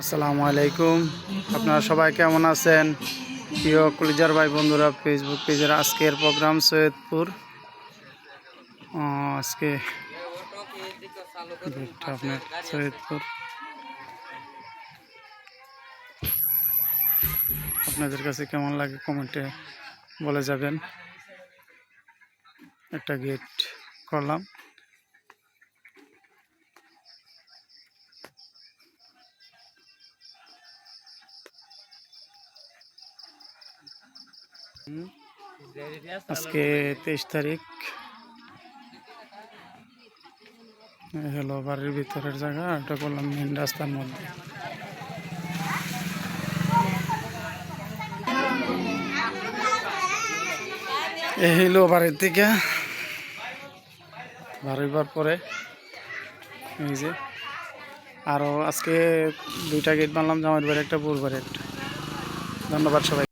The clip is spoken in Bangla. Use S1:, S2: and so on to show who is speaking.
S1: আসসালামু আলাইকুম। আপনারা সবাই কেমন আছেন? প্রিয় কলিজার ভাই বন্ধুরা ফেসবুক পেজের আজকের প্রোগ্রাম সৈয়দপুর। আজকে আপনার সৈয়দপুর। আপনাদের কাছে কেমন লাগে কমেন্টে বলে যাবেন। একটা গেট করলাম। আজকে তেইশ তারিখ। হলো বাড়ির ভিতরের জায়গা এটা করলাম মেন রাস্তার মধ্যে। এই বাড়ির থেকে বাড়িবার পরে, এই যে। আরও আজকে দুইটা গেট বানলাম জামাইয়ের একটা বুর একটা। ধন্যবাদ সবাই